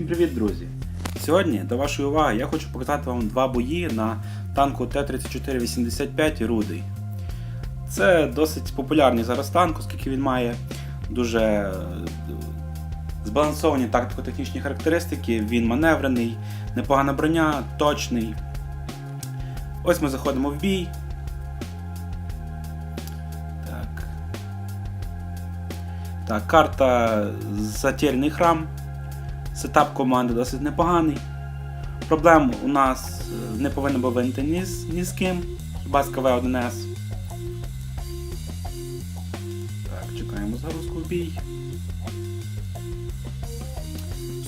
Всім привіт, друзі! Сьогодні до вашої уваги я хочу показати вам два бої на танку Т-3485 Рудий. Це досить популярний зараз танк, оскільки він має дуже е, збалансовані тактико-технічні характеристики, він маневрений, непогана броня, точний. Ось ми заходимо в бій. Так. Так, карта Затеряний храм. Сетап команди досить непоганий. Проблем у нас е, не повинно було ні ні з ким. Хіба з КВ-1С. Так, чекаємо загрузку в бій.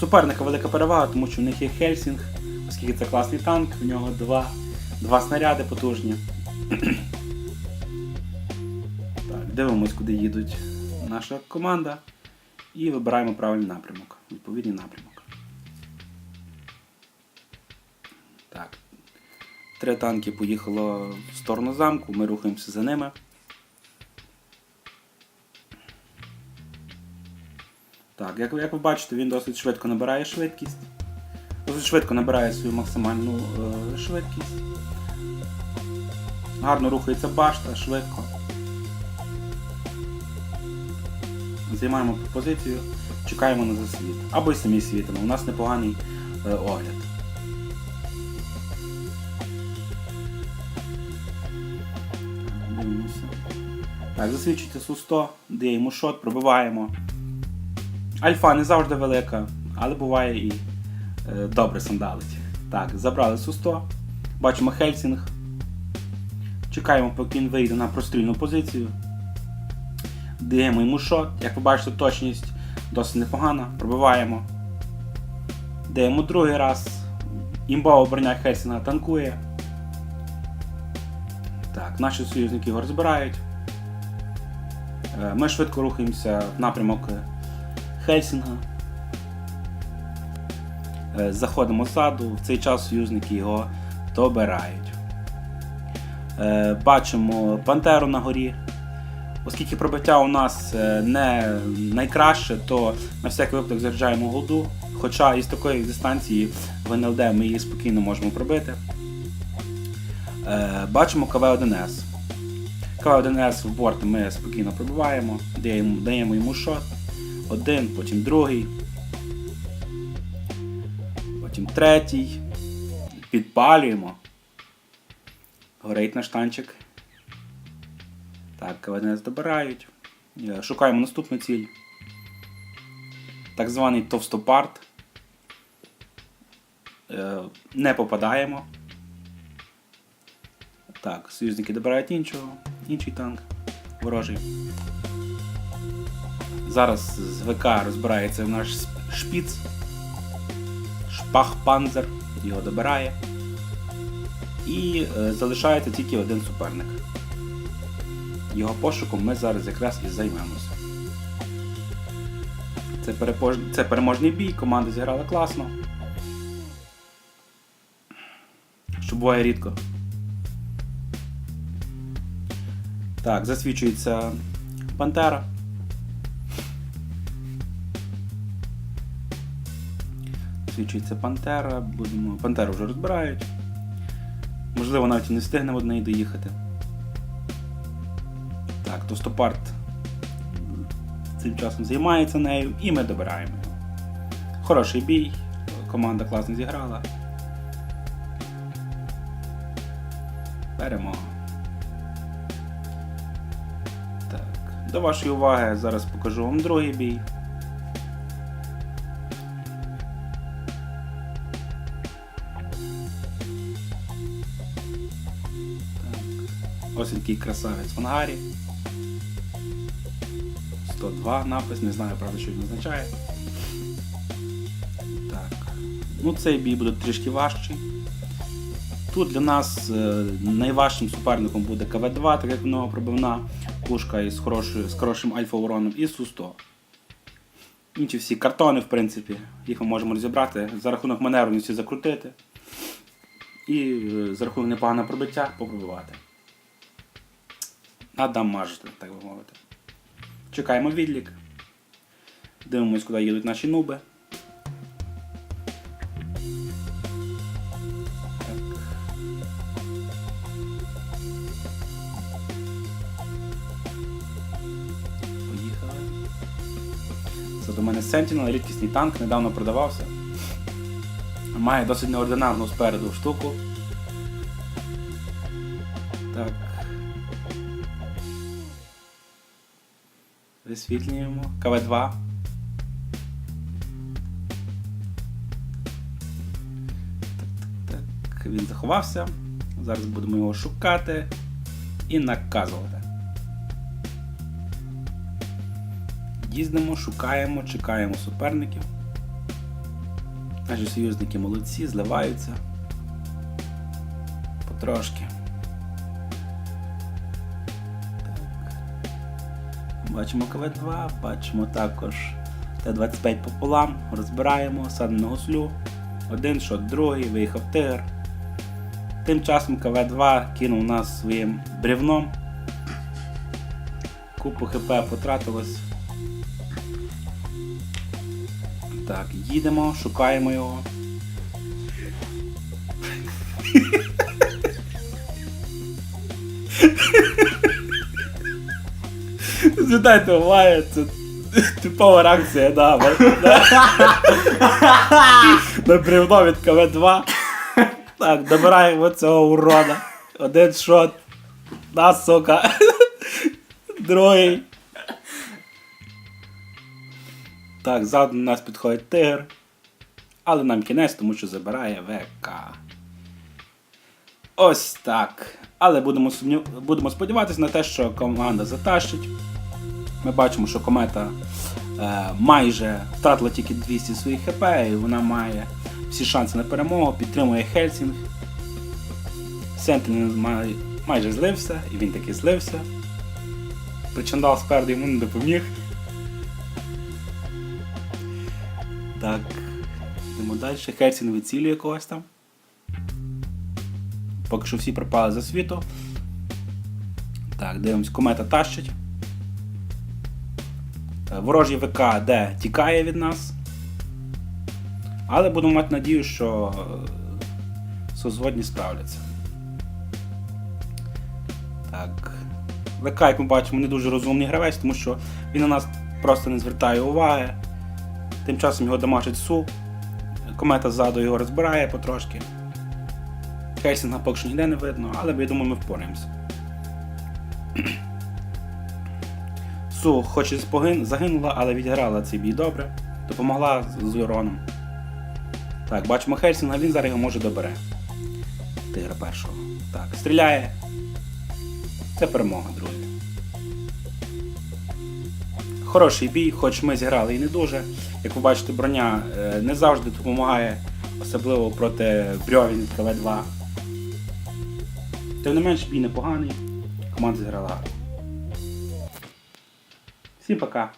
Суперника велика перевага, тому що в них є Хельсінг, оскільки це класний танк, в нього два, два снаряди потужні. так, дивимось, куди їдуть наша команда. І вибираємо правильний напрямок, відповідний напрямок. Так. Три танки поїхало в сторону замку, ми рухаємося за ними. Так, як, як ви бачите, він досить швидко набирає швидкість. Досить швидко набирає свою максимальну е, швидкість. Гарно рухається башта, швидко. Займаємо позицію, чекаємо на засвіт. Або й самі світимо. У нас непоганий е, огляд. Дивимося. Так, засвідчуйте Су-100, даємо шот, пробиваємо. Альфа не завжди велика, але буває і е, добре сандалить. Так, забрали Су-100. Бачимо Хельсінг. Чекаємо, поки він вийде на прострільну позицію. Даємо йому шот. Як ви бачите, точність досить непогана. Пробиваємо. Даємо другий раз. Імбова броня Хельсінга танкує. Так, наші союзники його розбирають. Е, Ми швидко рухаємося в напрямок Хельсінга. Е, Заходимо ззаду, в цей час союзники його добирають. Е, Бачимо Пантеру на горі. Оскільки пробиття у нас е, не найкраще, то на всякий випадок заряджаємо голду. Хоча із такої дистанції в НЛД ми її спокійно можемо пробити. Е, Бачимо КВ-1С. КВ-1С в борт ми спокійно пробиваємо, даємо, даємо йому шот. Один, потім другий. Потім третій. Підпалюємо. Горить наш танчик. Так, вони добирають. Е, Шукаємо наступну ціль. Так званий товстопарт. Е, Не попадаємо. Так, союзники добирають іншого, інший танк. Ворожий. Зараз з ВК розбирається наш шпіц. Шпахпанзер його добирає. І е, залишається тільки один суперник. Його пошуком ми зараз якраз і займемося. Це, перепож... Це переможний бій, команда зіграла класно. Що буває рідко. Так, засвічується Пантера. Засвічується Пантера, будемо. Пантеру вже розбирають. Можливо, навіть і не встигнемо до неї доїхати. Так, цим часом займається нею і ми добираємо його. Хороший бій, команда класно зіграла. Перемога. Так, до вашої уваги зараз покажу вам другий бій. Ось такий красавець в ангарі. 102 напис, не знаю, правда, що він означає. Так. Ну, цей бій буде трішки важчий. Тут для нас е, найважчим суперником буде КВ-2, так як в пробивна пушка із хорошою, з хорошим альфа-уроном і Су-100. Інші всі картони, в принципі, їх ми можемо розібрати, за рахунок маневреності закрутити. І е, за рахунок непоганого пробиття попробувати. Надамажити, так би мовити. Чекаємо відлік. Дивимось, куди їдуть наші нуби. Поїхали. Це до мене Sentinel, рідкісний танк, недавно продавався. Має досить неординарну спереду штуку. Так. Висвітлюємо. КВ2. Так, так. Він заховався. Зараз будемо його шукати і наказувати. Їздимо, шукаємо, чекаємо суперників. Наші союзники молодці, зливаються. Потрошки. Бачимо КВ2, бачимо також Т-25 пополам, розбираємо, садимо на гуслю. Один шот, другий, виїхав тигр. Тим часом КВ2 кинув нас своїм бревном. Купу ХП потратилось. Так, їдемо, шукаємо його. Звітайте, уваги, це типова реакція на, на, на бревно від КВ2. Так, добираємо цього урода. Один шот. На, сука. Другий. Так, ззаду до нас підходить тигр. Але нам кінець, тому що забирає ВК. Ось так. Але будемо, сумнів... будемо сподіватися на те, що команда затащить. Ми бачимо, що комета е, майже втратила тільки 200 своїх хп, і вона має всі шанси на перемогу, підтримує Хельсінг. Сентинел май... майже злився, і він таки злився. Причандал спереду йому не допоміг. Так, йдемо далі. Хельсінг вицілює когось там. Поки що всі пропали за світу. Так, дивимось, комета тащить. Е, Ворожий ВК де тікає від нас. Але будемо мати надію, що е, созводні справляться. Так. ВК, як ми бачимо, не дуже розумний гравець, тому що він на нас просто не звертає уваги. Тим часом його дамажить Су. Комета ззаду його розбирає потрошки. Хейсінга поки що ніде не видно, але я думаю, ми впораємося. Су хоч і загинула, але відіграла цей бій добре. Допомогла з з уроном. Так, бачимо Хельсінга, він зараз його може добере. Тигра першого. Так, стріляє. Це перемога, друзі. Хороший бій, хоч ми зіграли і не дуже. Як ви бачите, броня е, не завжди допомагає, особливо проти брьовін КВ2. Тим не менш, бій непоганий. Команда зіграла гарно. Всім пока.